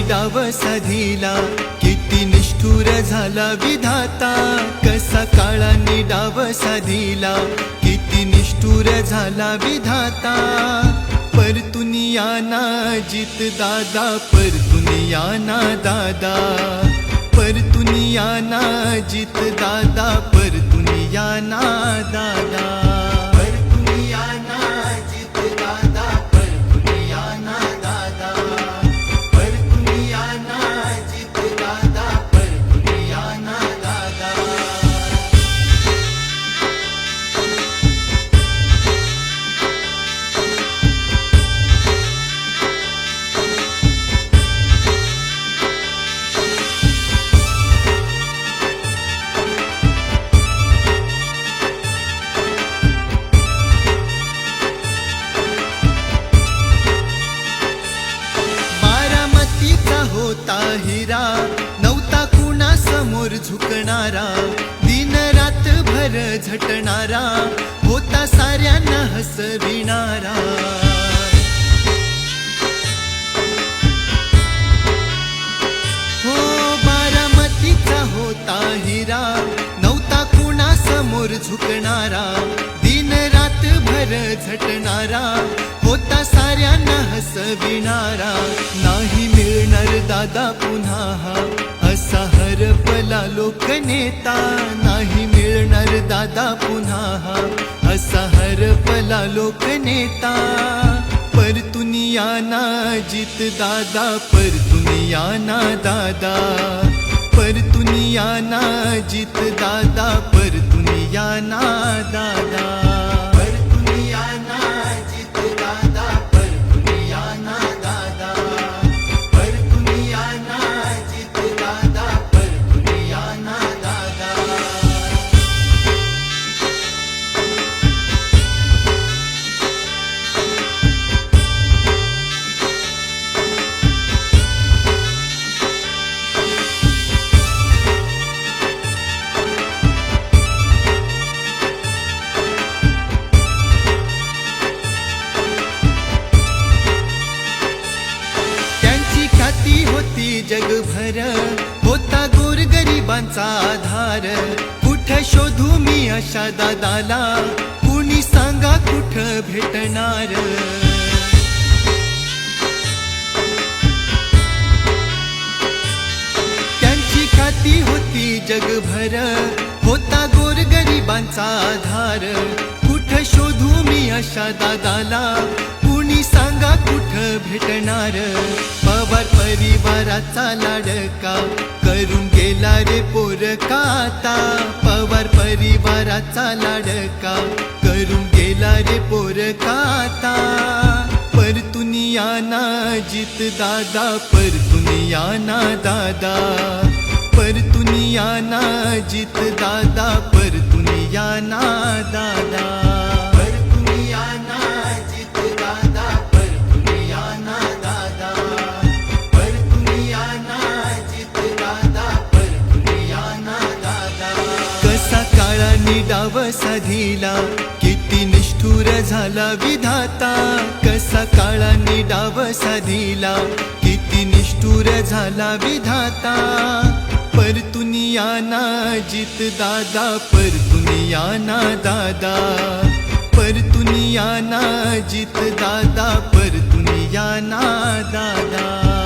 डाव साधिला किती निष्ठुर झाला विधाता. कसा काळाने डाव साधिला किती निष्ठुर झाला विधाता. परतुनिया ना जित दादा परतुनिया ना दादा. परतुनिया ना जित दादा परतुनिया ना होता हिरा नव्हता कुणा समोर झुकणारा. दिन रात भर झटणारा होता साऱ्यांना हसविणारा. हो बारामतीचा होता हिरा नव्हता कुणा समोर झुकणारा. दिन रात भर झटणारा होता साऱ्यांना हसविणारा नाही मिळणार दादा पुन्हा हा असा हरपला लोकनेता नाही मिळणार दादा पुन्हा हा असा हरपला लोकनेता परतुनिया ना जित दादा परतुनिया ना दादा. परतुनिया ना जित दादा परतुनिया ना दादा. गोरगरिबांचा आधार. कुठ शोधू मी अशा दादाला? कुणी सांगा कुठ भेटणार? त्यांची खाती होती जगभर. होता गोर गरिबांचा आधार. कुठ शोधू मी अशा दादाला? सांगा कुठ भेटणार. पवार परिवाराचा लाडका. करून गेला रे पोर काता. पवार परिवाराचा लाडका. करून गेला रे पोर काता. परतुनिया ना जित दादा. परतुनिया ना दादा. परतुनिया ना जित दादा. परतुनिया ना दादा. काळाने डाव साधिला किती निष्ठुर झाला विधाता. कसा काळाने डाव साधिला किती निष्ठुर झाला विधाता. परतुनिया ना जित दादा परतुनिया ना दादा. परतुनिया ना जित दादा परतुनिया ना दादा.